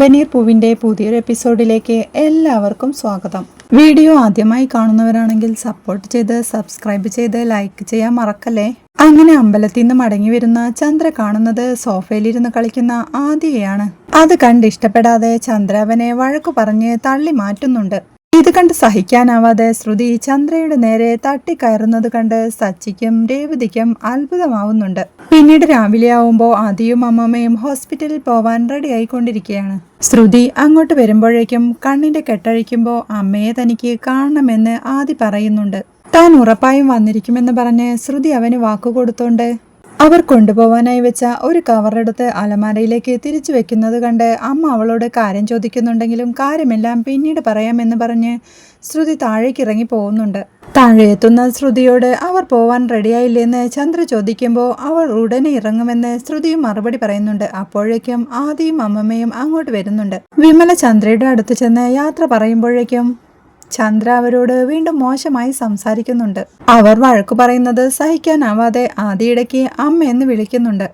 ചെമ്പനീർ പൂവിന്റെ പുതിയൊരു എപ്പിസോഡിലേക്ക് എല്ലാവർക്കും സ്വാഗതം. വീഡിയോ ആദ്യമായി കാണുന്നവരാണെങ്കിൽ സപ്പോർട്ട് ചെയ്ത് സബ്സ്ക്രൈബ് ചെയ്ത് ലൈക്ക് ചെയ്യാൻ മറക്കല്ലേ? അങ്ങനെ അമ്പലത്തിൽ നിന്ന് മടങ്ങി വരുന്ന ചന്ദ്ര കാണുന്നത് സോഫയിലിരുന്ന് കളിക്കുന്ന ആദിയെയാണ്. അത് കണ്ടിഷ്ടപ്പെടാതെ ചന്ദ്ര അവനെ വഴക്കു പറഞ്ഞ് തള്ളി മാറ്റുന്നുണ്ട് ഇത് കണ്ട് സഹിക്കാനാവാതെ ശ്രുതി ചന്ദ്രയുടെ നേരെ തട്ടിക്കയറുന്നത് കണ്ട് സച്ചിക്കും രേവതിക്കും അത്ഭുതമാവുന്നുണ്ട്. പിന്നീട് രാവിലെ ആവുമ്പോൾ ആദിയും അമ്മമ്മയും ഹോസ്പിറ്റലിൽ പോവാൻ റെഡി ആയിക്കൊണ്ടിരിക്കുകയാണ്. ശ്രുതി അങ്ങോട്ട് വരുമ്പോഴേക്കും കണ്ണിന്റെ കെട്ടഴിക്കുമ്പോൾ അമ്മയെ തനിക്ക് കാണണമെന്ന് ആദി പറയുന്നുണ്ട്. താൻ ഉറപ്പായും വന്നിരിക്കുമെന്ന് പറഞ്ഞ് ശ്രുതി അവന് വാക്കുകൊടുത്തോണ്ട് അവർ കൊണ്ടുപോവാനായി വെച്ച ഒരു കവറെടുത്ത് അലമാരയിലേക്ക് തിരിച്ചു വെക്കുന്നത് കണ്ട് അമ്മ അവളോട് കാര്യം ചോദിക്കുന്നുണ്ടെങ്കിലും കാര്യമെല്ലാം പിന്നീട് പറയാമെന്ന് പറഞ്ഞ് ശ്രുതി താഴേക്ക് ഇറങ്ങി പോകുന്നുണ്ട്. താഴെ എത്തുന്ന ശ്രുതിയോട് അവർ പോവാൻ റെഡിയായില്ലെന്ന് ചന്ദ്ര ചോദിക്കുമ്പോൾ അവൾ ഉടനെ ഇറങ്ങുമെന്ന് ശ്രുതിയും മറുപടി പറയുന്നുണ്ട്. അപ്പോഴേക്കും ആദിയും അമ്മമ്മയും അങ്ങോട്ട് വരുന്നുണ്ട്. വിമല ചന്ദ്രയുടെ അടുത്ത് ചെന്ന് യാത്ര പറയുമ്പോഴേക്കും ചന്ദ്ര അവരോട് വീണ്ടും മോശമായി സംസാരിക്കുന്നുണ്ട്. അവർ വഴക്കു പറയുന്നത് സഹിക്കാനാവാതെ ആദ്യയിടയ്ക്ക് അമ്മ എന്ന് വിളിക്കുന്നുണ്ട്.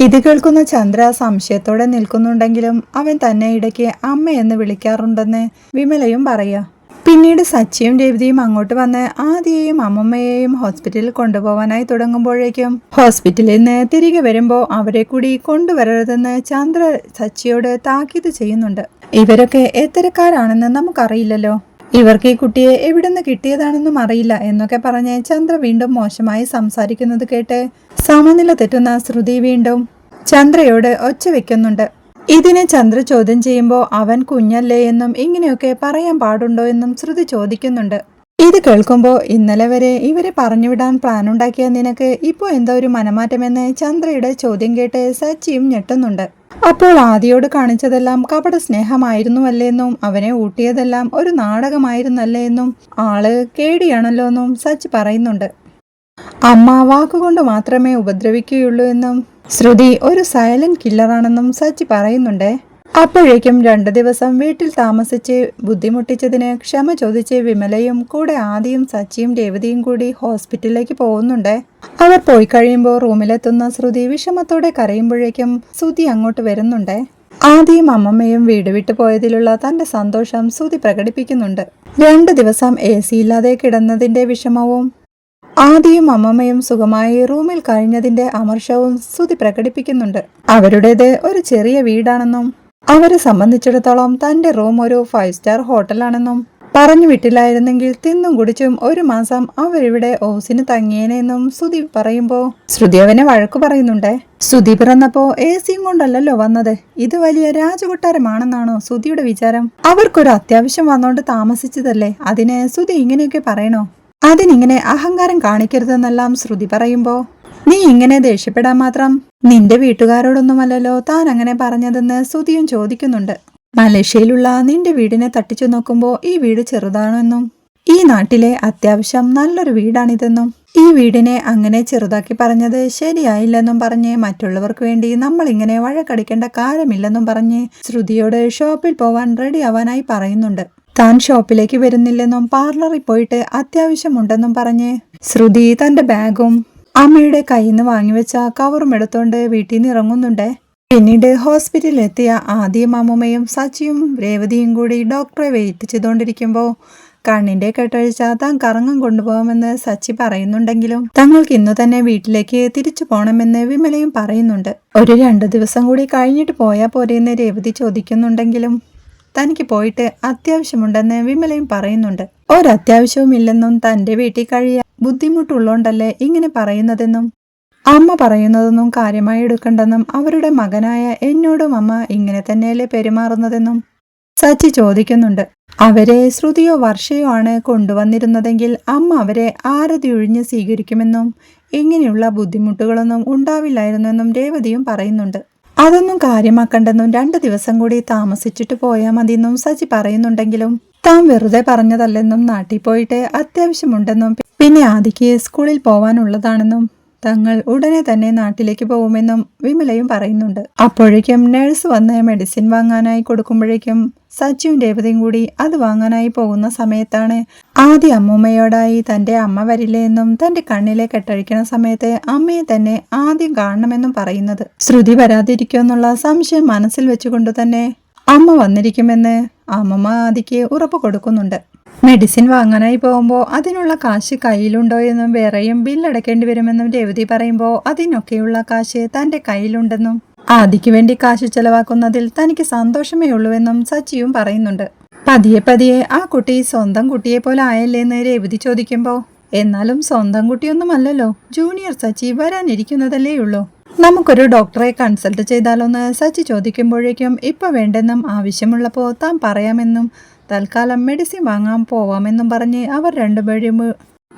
ഇത് കേൾക്കുന്ന ചന്ദ്ര സംശയത്തോടെ നിൽക്കുന്നുണ്ടെങ്കിലും അവൻ തന്നെ ഇടയ്ക്ക് അമ്മ എന്ന് വിളിക്കാറുണ്ടെന്ന് വിമലയും പറയാ പിന്നീട് സച്ചിയും രവിതിയും അങ്ങോട്ട് വന്ന് ആദിയെയും അമ്മമ്മയെയും ഹോസ്പിറ്റലിൽ കൊണ്ടുപോകാനായി തുടങ്ങുമ്പോഴേക്കും ഹോസ്പിറ്റലിൽ നിന്ന് തിരികെ വരുമ്പോൾ അവരെ കൂടി കൊണ്ടുവരരുതെന്ന് ചന്ദ്ര സച്ചിയോട് താക്കീത് ചെയ്യുന്നുണ്ട്. ഇവരൊക്കെ എത്തരക്കാരാണെന്ന് നമുക്കറിയില്ലല്ലോ. ഇവർക്ക് ഈ കുട്ടിയെ എവിടുന്ന് കിട്ടിയതാണെന്നും അറിയില്ല എന്നൊക്കെ പറഞ്ഞ് ചന്ദ്ര വീണ്ടും മോശമായി സംസാരിക്കുന്നത് കേട്ട് സമനില തെറ്റുന്ന ശ്രുതി വീണ്ടും ചന്ദ്രയോട് ഒച്ച വെക്കുന്നുണ്ട്. ഇതിനെ ചന്ദ്ര ചോദ്യം ചെയ്യുമ്പോൾ അവൻ കുഞ്ഞല്ലേ എന്നും ഇങ്ങനെയൊക്കെ പറയാൻ പാടുണ്ടോ എന്നും ശ്രുതി ചോദിക്കുന്നുണ്ട്. ഇത് കേൾക്കുമ്പോൾ ഇന്നലെ വരെ ഇവരെ പറഞ്ഞുവിടാൻ പ്ലാൻ ഉണ്ടാക്കിയ നിനക്ക് ഇപ്പോൾ എന്തോ ഒരു മനമാറ്റമെന്ന് ചന്ദ്രയുടെ ചോദ്യം കേട്ട് സച്ചിയും ഞെട്ടുന്നുണ്ട്. അപ്പോൾ ആദിയോട് കാണിച്ചതെല്ലാം കപട സ്നേഹമായിരുന്നുവല്ലേ എന്നും അവനെ ഊട്ടിയതെല്ലാം ഒരു നാടകമായിരുന്നല്ലേ എന്നും ആൾ കേടിയാണല്ലോ എന്നും സച്ച് പറയുന്നുണ്ട്. അമ്മ വാക്കുകൊണ്ട് മാത്രമേ ഉപദ്രവിക്കുകയുള്ളൂ എന്നും ശ്രുതി ഒരു സൈലന്റ് കില്ലറാണെന്നും സച്ചി പറയുന്നുണ്ടേ. അപ്പോഴേക്കും രണ്ടു ദിവസം വീട്ടിൽ താമസിച്ച് ബുദ്ധിമുട്ടിച്ചതിന് ക്ഷമ ചോദിച്ച് വിമലയും കൂടെ ആദിയും സച്ചിയും രേവതിയും കൂടി ഹോസ്പിറ്റലിലേക്ക് പോകുന്നുണ്ട്. അവർ പോയി കഴിയുമ്പോൾ റൂമിലെത്തുന്ന ശ്രുതി വിഷമത്തോടെ കരയുമ്പോഴേക്കും ശ്രുതി അങ്ങോട്ട് വരുന്നുണ്ട്. ആദിയും അമ്മമ്മയും വീട് വിട്ടു പോയതിലുള്ള തന്റെ സന്തോഷം ശ്രുതി പ്രകടിപ്പിക്കുന്നുണ്ട്. രണ്ടു ദിവസം എ സി ഇല്ലാതെ കിടന്നതിന്റെ വിഷമവും ആദിയും അമ്മമ്മയും സുഖമായി റൂമിൽ കഴിഞ്ഞതിന്റെ അമർഷവും ശ്രുതി പ്രകടിപ്പിക്കുന്നുണ്ട്. അവരുടേത് ഒരു ചെറിയ വീടാണെന്നും അവരെ സംബന്ധിച്ചിടത്തോളം തന്റെ റൂം ഒരു ഫൈവ് സ്റ്റാർ ഹോട്ടലാണെന്നും പറഞ്ഞു വിട്ടില്ലായിരുന്നെങ്കിൽ തിന്നും കുടിച്ചും ഒരു മാസം അവരിവിടെ ഓസിന് തങ്ങിയേനെന്നും ശ്രുതി പറയുമ്പോ ശ്രുതി അവനെ വഴക്കു പറയുന്നുണ്ടേ. ശ്രുതി പിറന്നപ്പോ എ സിയും കൊണ്ടല്ലല്ലോ വന്നത്. ഇത് വലിയ രാജകൊട്ടാരമാണെന്നാണോ ശ്രുതിയുടെ വിചാരം? അവർക്കൊരു അത്യാവശ്യം വന്നോണ്ട് താമസിച്ചതല്ലേ? അതിന് ശ്രുതി ഇങ്ങനെയൊക്കെ പറയണോ? അതിനിങ്ങനെ അഹങ്കാരം കാണിക്കരുതെന്നെല്ലാം ശ്രുതി പറയുമ്പോ നീ ഇങ്ങനെ ദേഷ്യപ്പെടാൻ മാത്രം നിന്റെ വീട്ടുകാരോടൊന്നുമല്ലല്ലോ താൻ അങ്ങനെ പറഞ്ഞതെന്ന് സുതിയും ചോദിക്കുന്നുണ്ട്. മലേഷ്യയിലുള്ള നിന്റെ വീടിനെ തട്ടിച്ചു നോക്കുമ്പോൾ ഈ വീട് ചെറുതാണെന്നും ഈ നാട്ടിലെ അത്യാവശ്യം നല്ലൊരു വീടാണിതെന്നും ഈ വീടിനെ അങ്ങനെ ചെറുതാക്കി പറഞ്ഞത് ശരിയായില്ലെന്നും പറഞ്ഞ് മറ്റുള്ളവർക്ക് വേണ്ടി നമ്മൾ ഇങ്ങനെ വഴക്കടിക്കേണ്ട കാര്യമില്ലെന്നും പറഞ്ഞ് ശ്രുതിയോട് ഷോപ്പിൽ പോവാൻ റെഡി ആവാനായി പറയുന്നുണ്ട്. താൻ ഷോപ്പിലേക്ക് വരുന്നില്ലെന്നും പാർലറിൽ പോയിട്ട് അത്യാവശ്യമുണ്ടെന്നും പറഞ്ഞ് ശ്രുതി തന്റെ ബാഗും അമ്മയുടെ കയ്യിൽ നിന്ന് വാങ്ങിവെച്ച കവറും എടുത്തോണ്ട് വീട്ടിൽ നിന്ന് ഇറങ്ങുന്നുണ്ട്. പിന്നീട് ഹോസ്പിറ്റലിലെത്തിയ ആദ്യം അമ്മുമ്മയും സച്ചിയും രേവതിയും കൂടി ഡോക്ടറെ വെയിറ്റ് ചെയ്തുകൊണ്ടിരിക്കുമ്പോൾ കണ്ണിന്റെ കെട്ടഴിച്ച താൻ കറങ്ങം കൊണ്ടുപോകാമെന്ന് സച്ചി പറയുന്നുണ്ടെങ്കിലും തങ്ങൾക്ക് ഇന്നു തന്നെ വീട്ടിലേക്ക് തിരിച്ചു പോകണമെന്ന് വിമലയും പറയുന്നുണ്ട്. ഒരു രണ്ടു ദിവസം കൂടി കഴിഞ്ഞിട്ട് പോയാൽ പോരെയെന്ന് രേവതി ചോദിക്കുന്നുണ്ടെങ്കിലും തനിക്ക് പോയിട്ട് അത്യാവശ്യമുണ്ടെന്ന് വിമലയും പറയുന്നുണ്ട്. ഒരത്യാവശ്യവും ഇല്ലെന്നും തന്റെ വീട്ടിൽ കഴിയാൻ ബുദ്ധിമുട്ടുള്ളോണ്ടല്ലേ ഇങ്ങനെ പറയുന്നതെന്നും അമ്മ പറയുന്നതൊന്നും കാര്യമായി എടുക്കണ്ടെന്നും അവരുടെ മകനായ എന്നോടും അമ്മ ഇങ്ങനെ തന്നെയല്ലേ പെരുമാറുന്നതെന്നും സച്ചി ചോദിക്കുന്നുണ്ട്. അവരെ ശ്രുതിയോ വർഷയോ ആണ് കൊണ്ടുവന്നിരുന്നതെങ്കിൽ അമ്മ അവരെ ആരതി ഒഴിഞ്ഞ് സ്വീകരിക്കുമെന്നും ഇങ്ങനെയുള്ള ബുദ്ധിമുട്ടുകളൊന്നും ഉണ്ടാവില്ലായിരുന്നെന്നും രേവതിയും പറയുന്നുണ്ട്. അതൊന്നും കാര്യമാക്കണ്ടെന്നും രണ്ട് ദിവസം കൂടി താമസിച്ചിട്ട് പോയാൽ മതിയെന്നും സച്ചി പറയുന്നുണ്ടെങ്കിലും താൻ വെറുതെ പറഞ്ഞതല്ലെന്നും നാട്ടിൽ പോയിട്ട് അത്യാവശ്യമുണ്ടെന്നും പിന്നെ ആദിക്ക് സ്കൂളിൽ പോവാനുള്ളതാണെന്നും തങ്ങൾ ഉടനെ തന്നെ നാട്ടിലേക്ക് പോകുമെന്നും വിമലയും പറയുന്നുണ്ട്. അപ്പോഴേക്കും നഴ്സ് വന്ന് മെഡിസിൻ വാങ്ങാനായി കൊടുക്കുമ്പോഴേക്കും സച്ചിയും രേവതിയും കൂടി അത് വാങ്ങാനായി പോകുന്ന സമയത്താണ് ആദ്യ അമ്മൂമ്മയോടായി തന്റെ അമ്മ വരില്ലേ എന്നും തന്റെ കണ്ണിലെ കെട്ടഴിക്കുന്ന സമയത്ത് അമ്മയെ തന്നെ ആദ്യം കാണണമെന്നും പറയുന്നത്. ശ്രുതി വരാതിരിക്കുമെന്നുള്ള സംശയം മനസ്സിൽ വെച്ചുകൊണ്ട് തന്നെ അമ്മ വന്നിരിക്കുമെന്ന് അമ്മമ്മ ആദിക്ക് ഉറപ്പ് കൊടുക്കുന്നുണ്ട്. മെഡിസിൻ വാങ്ങാനായി പോകുമ്പോൾ അതിനുള്ള കാശ് കയ്യിലുണ്ടോ എന്നും വേറെയും ബില്ലടക്കേണ്ടി വരുമെന്നും രേവതി പറയുമ്പോൾ അതിനൊക്കെയുള്ള കാശ് തന്റെ കയ്യിലുണ്ടെന്നും ആദിക്ക് വേണ്ടി കാശ് ചെലവാക്കുന്നതിൽ തനിക്ക് സന്തോഷമേ ഉള്ളൂവെന്നും സച്ചിയും പറയുന്നുണ്ട്. പതിയെ പതിയെ ആ കുട്ടി സ്വന്തം കുട്ടിയെ പോലെ ആയല്ലേ എന്ന് രേവതി ചോദിക്കുമ്പോൾ എന്നാലും സ്വന്തം കുട്ടിയൊന്നുമല്ലല്ലോ ജൂനിയർ സച്ചി വരാനിരിക്കുന്നതല്ലേ ഉള്ളൂ. നമുക്കൊരു ഡോക്ടറെ കൺസൾട്ട് ചെയ്താലോന്ന് സച്ചി ചോദിക്കുമ്പോഴേക്കും ഇപ്പം വേണ്ടെന്നും ആവശ്യമുള്ളപ്പോൾ താൻ പറയാമെന്നും തൽക്കാലം മെഡിസിൻ വാങ്ങാൻ പോവാമെന്നും പറഞ്ഞ് അവർ രണ്ടുപേരും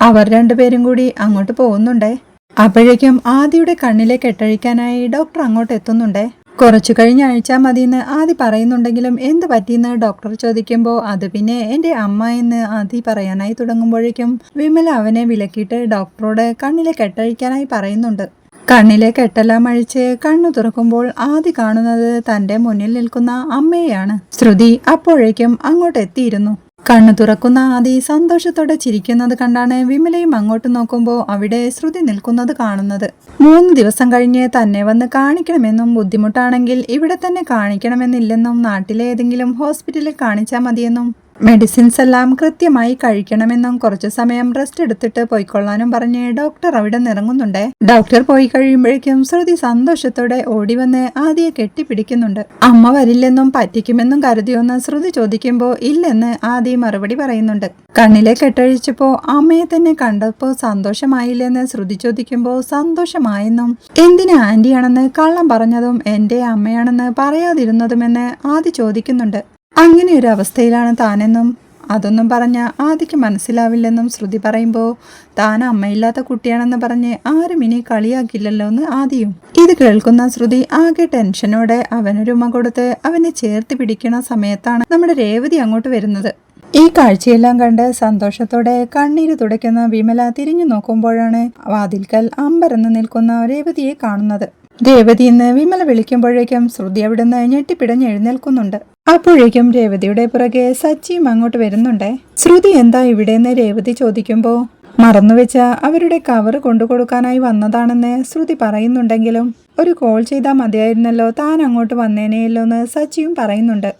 അവർ രണ്ടുപേരും കൂടി അങ്ങോട്ട് പോകുന്നുണ്ടേ. അപ്പോഴേക്കും ആദിയുടെ കണ്ണിലെ കെട്ടഴിക്കാനായി ഡോക്ടർ അങ്ങോട്ട് എത്തുന്നുണ്ടേ. കുറച്ചു കഴിഞ്ഞ ആഴ്ച മതിയെന്ന് ആദി പറയുന്നുണ്ടെങ്കിലും എന്ത് പറ്റിയെന്ന് ഡോക്ടർ ചോദിക്കുമ്പോൾ അത് പിന്നെ എന്റെ അമ്മ എന്ന് ആദി പറയാനായി തുടങ്ങുമ്പോഴേക്കും വിമല അവനെ വിലക്കിയിട്ട് ഡോക്ടറോട് കണ്ണിലെ കെട്ടഴിക്കാനായി പറയുന്നുണ്ട്. കണ്ണിലെ കെട്ടെല്ലാം അഴിച്ച് കണ്ണു തുറക്കുമ്പോൾ ആദ്യ കാണുന്നത് തന്റെ മുന്നിൽ നിൽക്കുന്ന അമ്മയെയാണ്. ശ്രുതി അപ്പോഴേക്കും അങ്ങോട്ട് എത്തിയിരുന്നു. കണ്ണു തുറക്കുന്ന ആദി സന്തോഷത്തോടെ ചിരിക്കുന്നത് കണ്ടാണ് വിമലയും അങ്ങോട്ട് നോക്കുമ്പോൾ അവിടെ ശ്രുതി നിൽക്കുന്നത് കാണുന്നത്. മൂന്ന് ദിവസം കഴിഞ്ഞ് തന്നെ വന്ന് കാണിക്കണമെന്നും ബുദ്ധിമുട്ടാണെങ്കിൽ ഇവിടെ തന്നെ കാണിക്കണമെന്നില്ലെന്നും നാട്ടിലെ ഏതെങ്കിലും ഹോസ്പിറ്റലിൽ കാണിച്ചാൽ മതിയെന്നും മെഡിസിൻസ് എല്ലാം കൃത്യമായി കഴിക്കണമെന്നും കുറച്ചു സമയം റെസ്റ്റ് എടുത്തിട്ട് പോയിക്കൊള്ളാനും പറഞ്ഞ് ഡോക്ടർ അവിടെ നിറങ്ങുന്നുണ്ട്. ഡോക്ടർ പോയി കഴിയുമ്പോഴേക്കും ശ്രുതി സന്തോഷത്തോടെ ഓടി വന്ന് ആദ്യ കെട്ടിപ്പിടിക്കുന്നുണ്ട്. അമ്മ വരില്ലെന്നും പറ്റിക്കുമെന്നും കരുതിയൊന്ന് ശ്രുതി ചോദിക്കുമ്പോൾ ഇല്ലെന്ന് ആദി മറുപടി പറയുന്നുണ്ട്. കണ്ണിലെ കെട്ടഴിച്ചപ്പോ അമ്മയെ തന്നെ കണ്ടപ്പോ സന്തോഷമായില്ലെന്ന് ശ്രുതി ചോദിക്കുമ്പോൾ സന്തോഷമായെന്നും എന്തിനാ ആന്റിയാണെന്ന് കള്ളം പറഞ്ഞതും എന്റെ അമ്മയാണെന്ന് പറയാതിരുന്നതുമെന്ന് ആദി ചോദിക്കുന്നുണ്ട്. അങ്ങനെ ഒരു അവസ്ഥയിലാണ് താനെന്നും അതൊന്നും പറഞ്ഞ ആദിക്ക് മനസ്സിലാവില്ലെന്നും ശ്രുതി പറയുമ്പോൾ താൻ അമ്മയില്ലാത്ത കുട്ടിയാണെന്ന് പറഞ്ഞ് ആരും ഇനി കളിയാക്കില്ലല്ലോ എന്ന് ആദിയും. ഇത് കേൾക്കുന്ന ശ്രുതി ആകെ ടെൻഷനോടെ അവനൊരുമ കൊടുത്ത് അവനെ ചേർത്ത് പിടിക്കണ സമയത്താണ് നമ്മുടെ രേവതി അങ്ങോട്ട് വരുന്നത്. ഈ കാഴ്ചയെല്ലാം കണ്ട് സന്തോഷത്തോടെ കണ്ണീര് തുടയ്ക്കുന്ന വിമല തിരിഞ്ഞു നോക്കുമ്പോഴാണ് വാതിൽക്കൽ അമ്പരന്ന് നിൽക്കുന്ന രേവതിയെ കാണുന്നത്. രേവതി ഇന്ന് വിമല വിളിക്കുമ്പോഴേക്കും ശ്രുതി അവിടുന്ന് ഞെട്ടിപ്പിടഞ്ഞ് എഴുന്നേൽക്കുന്നുണ്ട്. അപ്പോഴേക്കും രേവതിയുടെ പുറകെ സച്ചിയും അങ്ങോട്ട് വരുന്നുണ്ടേ. ശ്രുതി എന്താ ഇവിടെന്ന് രേവതി ചോദിക്കുമ്പോൾ മറന്നുവെച്ച അവരുടെ കവർ കൊണ്ടുകൊടുക്കാനായി വന്നതാണെന്ന് ശ്രുതി പറയുന്നുണ്ടെങ്കിലും ഒരു കോൾ ചെയ്താൽ മതിയായിരുന്നല്ലോ താൻ അങ്ങോട്ട് വന്നേനെയല്ലോ എന്ന് സച്ചിയും പറയുന്നുണ്ട്.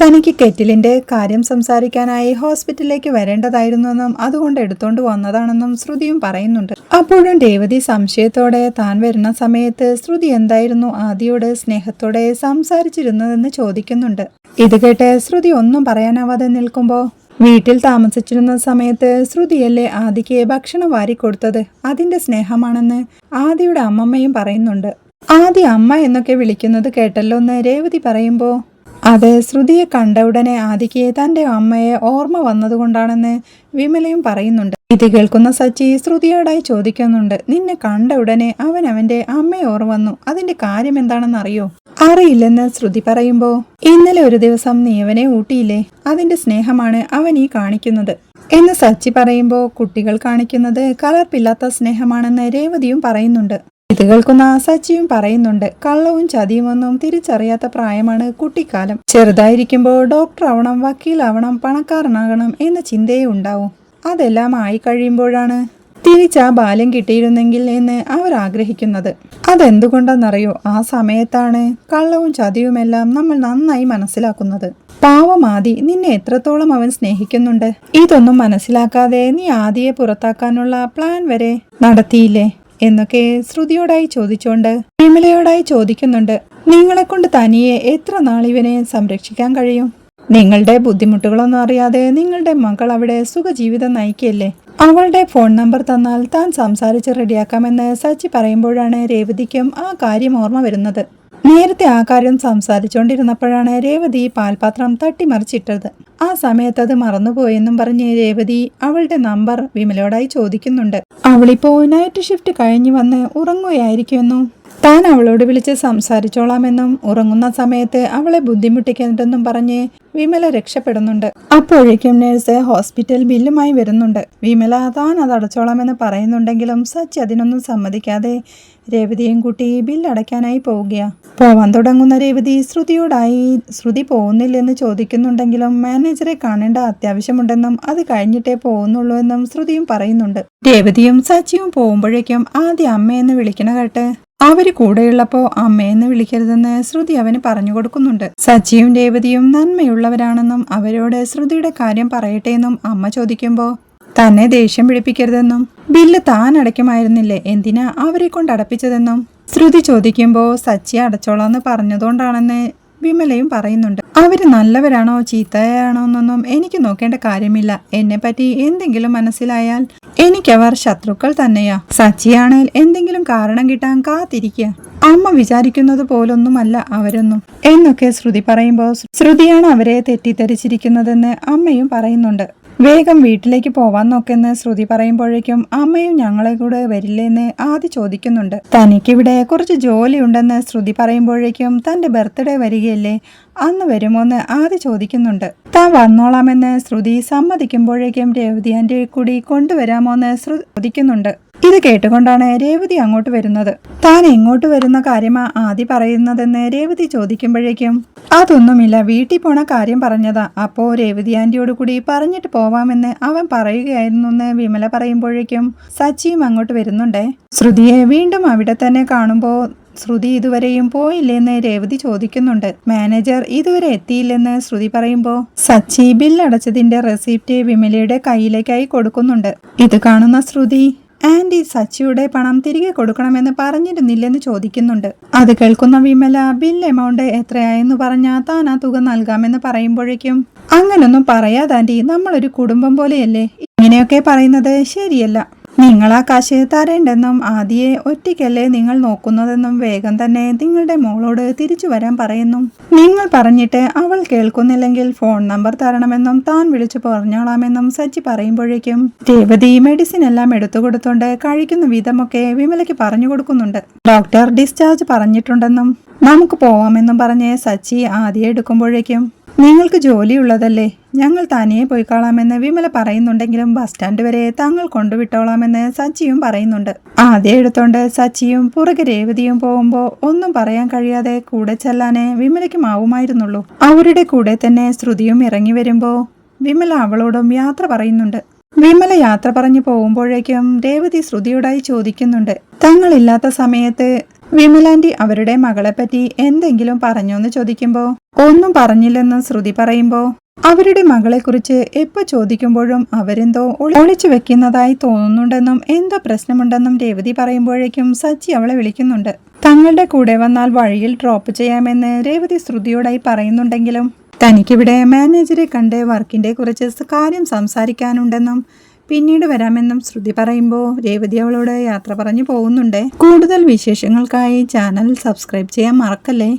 തനിക്ക് കെറ്റിലിന്റെ കാര്യം സംസാരിക്കാനായി ഹോസ്പിറ്റലിലേക്ക് വരേണ്ടതായിരുന്നെന്നും അതുകൊണ്ട് എടുത്തോണ്ട് വന്നതാണെന്നും ശ്രുതിയും പറയുന്നുണ്ട്. അപ്പോഴും രേവതി സംശയത്തോടെ താൻ വരുന്ന സമയത്ത് ശ്രുതി എന്തായിരുന്നു ആദിയോട് സ്നേഹത്തോടെ സംസാരിച്ചിരുന്നതെന്ന് ചോദിക്കുന്നുണ്ട്. ഇത് കേട്ട് ശ്രുതി ഒന്നും പറയാനാവാതെ നിൽക്കുമ്പോൾ വീട്ടിൽ താമസിച്ചിരുന്ന സമയത്ത് ശ്രുതിയല്ലേ ആദിക്ക് ഭക്ഷണം വാരിക്കൊടുത്തത് അതിന്റെ സ്നേഹമാണെന്ന് ആദിയുടെ അമ്മമ്മയും പറയുന്നുണ്ട്. ആദി അമ്മ എന്നൊക്കെ വിളിക്കുന്നത് കേട്ടല്ലോ എന്ന് രേവതി പറയുമ്പോൾ അത് ശ്രുതിയെ കണ്ട ഉടനെ ആദിക്ക് തന്റെ അമ്മയെ ഓർമ്മ വന്നതുകൊണ്ടാണെന്ന് വിമലയും പറയുന്നുണ്ട്. ഇത് കേൾക്കുന്ന സച്ചി ശ്രുതിയോടായി ചോദിക്കുന്നുണ്ട് നിന്നെ കണ്ട ഉടനെ അവൻ അവന്റെ അമ്മയോർ വന്നു അതിന്റെ കാര്യം എന്താണെന്ന് അറിയോ അറിയില്ലെന്ന് ശ്രുതി പറയുമ്പോ ഇന്നലെ ഒരു ദിവസം നീ അവനെ ഊട്ടിയില്ലേ? അതിന്റെ സ്നേഹമാണ് അവൻ ഈ കാണിക്കുന്നത്. എന്ന് സച്ചി പറയുമ്പോ കുട്ടികൾ കാണിക്കുന്നത് കലർപ്പില്ലാത്ത സ്നേഹമാണെന്ന് രേവതിയും പറയുന്നുണ്ട്. ഇത് കേൾക്കുന്ന സച്ചിയും പറയുന്നുണ്ട് കള്ളവും ചതിയും ഒന്നും തിരിച്ചറിയാത്ത പ്രായമാണ് കുട്ടിക്കാലം. ചെറുതായിരിക്കുമ്പോൾ ഡോക്ടർ ആവണം വക്കീലാവണം പണക്കാരനാകണം എന്ന ചിന്തയേ ഉണ്ടാവും. അതെല്ലാം ആയി കഴിയുമ്പോഴാണ് തിരിച്ച് ആ ബാല്യം കിട്ടിയിരുന്നെങ്കിൽ എന്ന് അവർ ആഗ്രഹിക്കുന്നത്. അതെന്തുകൊണ്ടെന്നറിയോ? ആ സമയത്താണ് കള്ളവും ചതിയുമെല്ലാം നമ്മൾ നന്നായി മനസ്സിലാക്കുന്നത്. പാവമാതി നിന്നെ എത്രത്തോളം അവൻ സ്നേഹിക്കുന്നുണ്ട്? ഇതൊന്നും മനസ്സിലാക്കാതെ നീ ആദിയെ പുറത്താക്കാനുള്ള പ്ലാൻ വരെ നടത്തിയില്ലേ? എന്നൊക്കെ ശ്രുതിയോടായി ചോദിച്ചുകൊണ്ട് വിമലയോടായി ചോദിക്കുന്നുണ്ട്. നിങ്ങളെ കൊണ്ട് തനിയെ എത്ര നാളിവനെ സംരക്ഷിക്കാൻ കഴിയും? നിങ്ങളുടെ ബുദ്ധിമുട്ടുകളൊന്നും അറിയാതെ നിങ്ങളുടെ മകൾ അവിടെ സുഖജീവിതം നയിക്കല്ലേ അവളുടെ ഫോൺ നമ്പർ തന്നാൽ താൻ സംസാരിച്ച് റെഡിയാക്കാമെന്ന് സച്ചി പറയുമ്പോഴാണ് രേവതിക്കും ആ കാര്യം ഓർമ്മ വരുന്നത്. നേരത്തെ ആ കാര്യം സംസാരിച്ചുകൊണ്ടിരുന്നപ്പോഴാണ് രേവതി പാൽപാത്രം തട്ടിമറിച്ചിട്ടത്. ആ സമയത്ത് അത് മറന്നുപോയെന്നും പറഞ്ഞ് രേവതി അവളുടെ നമ്പർ വിമലോടായി ചോദിക്കുന്നുണ്ട്. അവളിപ്പോ നൈറ്റ് ഷിഫ്റ്റ് കഴിഞ്ഞു വന്ന് ഉറങ്ങുകയായിരിക്കുമെന്നും താൻ അവളോട് വിളിച്ച് സംസാരിച്ചോളാമെന്നും ഉറങ്ങുന്ന സമയത്ത് അവളെ ബുദ്ധിമുട്ടിക്കരുതെന്നും പറഞ്ഞ് വിമല രക്ഷപ്പെടുന്നുണ്ട്. അപ്പോഴേക്കും നേഴ്സ് ഹോസ്പിറ്റൽ ബില്ലുമായി വരുന്നുണ്ട്. വിമല താൻ അത് അടച്ചോളാമെന്ന് പറയുന്നുണ്ടെങ്കിലും സച്ചി അതിനൊന്നും സമ്മതിക്കാതെ രേവതിയും കൂട്ടി ബില്ലടയ്ക്കാനായി പോവുകയാ. പോവാൻ തുടങ്ങുന്ന രേവതി ശ്രുതിയോടായി ശ്രുതി പോകുന്നില്ലെന്ന് ചോദിക്കുന്നുണ്ടെങ്കിലും മാനേജറെ കാണേണ്ട അത്യാവശ്യമുണ്ടെന്നും അത് കഴിഞ്ഞിട്ടേ പോകുന്നുള്ളൂ എന്നും ശ്രുതിയും പറയുന്നുണ്ട്. രേവതിയും സച്ചിയും പോകുമ്പോഴേക്കും ആദ്യം അമ്മയെന്ന് വിളിക്കണ കേട്ട് അവർ കൂടെയുള്ളപ്പോ അമ്മയെന്ന് വിളിക്കരുതെന്ന് ശ്രുതി അവന് പറഞ്ഞു കൊടുക്കുന്നുണ്ട്. സച്ചിയും രേവതിയും നന്മയുള്ളവരാണെന്നും അവരോട് ശ്രുതിയുടെ കാര്യം പറയട്ടെ എന്നും അമ്മ ചോദിക്കുമ്പോ തന്നെ ദേഷ്യം പിടിപ്പിക്കരുതെന്നും ബില്ല് താൻ അടയ്ക്കുമായിരുന്നില്ലേ എന്തിനാ അവരെ കൊണ്ട് അടപ്പിച്ചതെന്നും? ശ്രുതി ചോദിക്കുമ്പോ സച്ചി അടച്ചോളാന്ന് പറഞ്ഞതുകൊണ്ടാണെന്ന് വിമലയും പറയുന്നുണ്ട്. അവർ നല്ലവരാണോ ചീത്തയാണോ എന്നൊന്നും എനിക്ക് നോക്കേണ്ട കാര്യമില്ല. എന്നെ പറ്റി എന്തെങ്കിലും മനസ്സിലായാൽ എനിക്കവർ ശത്രുക്കൾ തന്നെയാ. സച്ചിയാണേൽ എന്തെങ്കിലും കാരണം കിട്ടാൻ കാത്തിരിക്കുക അമ്മ വിചാരിക്കുന്നത് പോലൊന്നുമല്ല അവരൊന്നും. എന്നൊക്കെ ശ്രുതി പറയുമ്പോൾ ശ്രുതിയാണ് അവരെ തെറ്റിദ്ധരിച്ചിരിക്കുന്നതെന്ന് അമ്മയും പറയുന്നുണ്ട്. വേഗം വീട്ടിലേക്ക് പോവാൻ നോക്കെന്ന് ശ്രുതി പറയുമ്പോഴേക്കും അമ്മയും ഞങ്ങളെ കൂടെ വരില്ലേന്ന് ആദ്യ ചോദിക്കുന്നുണ്ട്. തനിക്കിവിടെ കുറച്ച് ജോലിയുണ്ടെന്ന് ശ്രുതി പറയുമ്പോഴേക്കും തന്റെ ബർത്ത്ഡേ വരികയല്ലേ? അന്ന് വരുമോന്ന് ആദ്യ ചോദിക്കുന്നുണ്ട്. താൻ വന്നോളാമെന്ന് ശ്രുതി സമ്മതിക്കുമ്പോഴേക്കും രേവതി ആന്റി കൂടി കൊണ്ടുവരാമോന്ന് ചോദിക്കുന്നുണ്ട്. ഇത് കേട്ടുകൊണ്ടാണ് രേവതി അങ്ങോട്ട് വരുന്നത്. താൻ എങ്ങോട്ട് വരുന്ന കാര്യമാ ആദ്യ പറയുന്നതെന്ന് രേവതി ചോദിക്കുമ്പോഴേക്കും അതൊന്നുമില്ല വീട്ടിൽ പോണ കാര്യം പറഞ്ഞതാ. അപ്പോ രേവതി ആന്റിയോട് കൂടി പറഞ്ഞിട്ട് പോവാമെന്ന് അവൻ പറയുകയായിരുന്നു എന്ന് വിമല പറയുമ്പോഴേക്കും സച്ചിയും അങ്ങോട്ട് വരുന്നുണ്ടേ. ശ്രുതിയെ വീണ്ടും അവിടെ തന്നെ കാണുമ്പോൾ ശ്രുതി ഇതുവരെയും പോയില്ലെന്ന് രേവതി ചോദിക്കുന്നുണ്ട്. മാനേജർ ഇതുവരെ എത്തിയില്ലെന്ന് ശ്രുതി പറയുമ്പോൾ സച്ചി ബില്ലടച്ചതിന്റെ റെസിപ്റ്റ് വിമലയുടെ കയ്യിലേക്കായി കൊടുക്കുന്നുണ്ട്. ഇത് കാണുന്ന ശ്രുതി ആന്റി സച്ചിയുടെ പണം തിരികെ കൊടുക്കണമെന്ന് പറഞ്ഞിരുന്നില്ലെന്ന് ചോദിക്കുന്നുണ്ട്. അത് കേൾക്കുന്ന വിമല ബിൽ എമൗണ്ട് എത്രയായെന്ന് പറഞ്ഞാൽ താൻ ആ തുക നൽകാമെന്ന് പറയുമ്പോഴേക്കും അങ്ങനൊന്നും പറയാതാന്റി നമ്മളൊരു കുടുംബം പോലെയല്ലേ? ഇങ്ങനെയൊക്കെ പറയുന്നത് ശരിയല്ല. നിങ്ങൾ കാശ് തരേണ്ടെന്നും ആദ്യയെ ഒറ്റയ്ക്കല്ലേ നിങ്ങൾ നോക്കുന്നതെന്നും വേഗം തന്നെ നിങ്ങളുടെ മോളോട് തിരിച്ചു വരാൻ പറയുന്നു. നിങ്ങൾ പറഞ്ഞിട്ട് അവൾ കേൾക്കുന്നില്ലെങ്കിൽ ഫോൺ നമ്പർ തരണമെന്നും താൻ വിളിച്ചു പറഞ്ഞോളാമെന്നും സച്ചി പറയുമ്പോഴേക്കും രേവതി മെഡിസിൻ എല്ലാം എടുത്തു കൊടുത്തുകൊണ്ട് കഴിക്കുന്ന വിധമൊക്കെ വിമലയ്ക്ക് പറഞ്ഞു കൊടുക്കുന്നുണ്ട്. ഡോക്ടർ ഡിസ്ചാർജ് പറഞ്ഞിട്ടുണ്ടെന്നും നമുക്ക് പോവാമെന്നും പറഞ്ഞ് സച്ചി ആദ്യം എടുക്കുമ്പോഴേക്കും നിങ്ങൾക്ക് ജോലിയുള്ളതല്ലേ? ഞങ്ങൾ തനിയെ പോയിക്കോളാമെന്ന് വിമല പറയുന്നുണ്ടെങ്കിലും ബസ് സ്റ്റാൻഡ് വരെ താങ്കൾ കൊണ്ടുവിട്ടോളാമെന്ന് സച്ചിയും പറയുന്നുണ്ട്. ആദ്യം എടുത്തോണ്ട് സച്ചിയും പുറകെ രേവതിയും പോകുമ്പോൾ ഒന്നും പറയാൻ കഴിയാതെ കൂടെ ചെല്ലാനേ വിമലയ്ക്ക് മാവുമായിരുന്നുള്ളൂ. അവരുടെ കൂടെ തന്നെ ശ്രുതിയും ഇറങ്ങി വരുമ്പോൾ വിമല അവളോടും യാത്ര പറയുന്നുണ്ട്. വിമല യാത്ര പറഞ്ഞു പോകുമ്പോഴേക്കും രേവതി ശ്രുതിയോടായി ചോദിക്കുന്നുണ്ട്. തങ്ങളില്ലാത്ത സമയത്ത് വിമലാന്റി അവരുടെ മകളെപ്പറ്റി എന്തെങ്കിലും പറഞ്ഞോന്ന് ചോദിക്കുമ്പോ ഒന്നും പറഞ്ഞില്ലെന്ന് ശ്രുതി പറയുമ്പോ അവരുടെ മകളെക്കുറിച്ച് എപ്പോ ചോദിക്കുമ്പോഴും അവരെന്തോ ഒളി- ഒളിച്ചു വെക്കുന്നതായി തോന്നുന്നുണ്ടെന്നും എന്തോ പ്രശ്നമുണ്ടെന്നും രേവതി പറയുമ്പോഴേക്കും സച്ചി അവളെ വിളിക്കുന്നുണ്ട്. തങ്ങളുടെ കൂടെ വന്നാൽ വഴിയിൽ ഡ്രോപ്പ് ചെയ്യാമെന്ന് രേവതി ശ്രുതിയോടായി പറയുന്നുണ്ടെങ്കിലും തനിക്കിവിടെ മാനേജറെ കണ്ട് വർക്കിന്റെ കുറച്ച് കാര്യം സംസാരിക്കാനുണ്ടെന്നും പിന്നീട് വരാമെന്നും ശ്രുതി പറയുമ്പോൾ രേവതി അവളോട് യാത്ര പറഞ്ഞു പോകുന്നുണ്ട്. കൂടുതൽ വിശേഷങ്ങൾക്കായി ചാനൽ സബ്സ്ക്രൈബ് ചെയ്യാൻ മറക്കല്ലേ?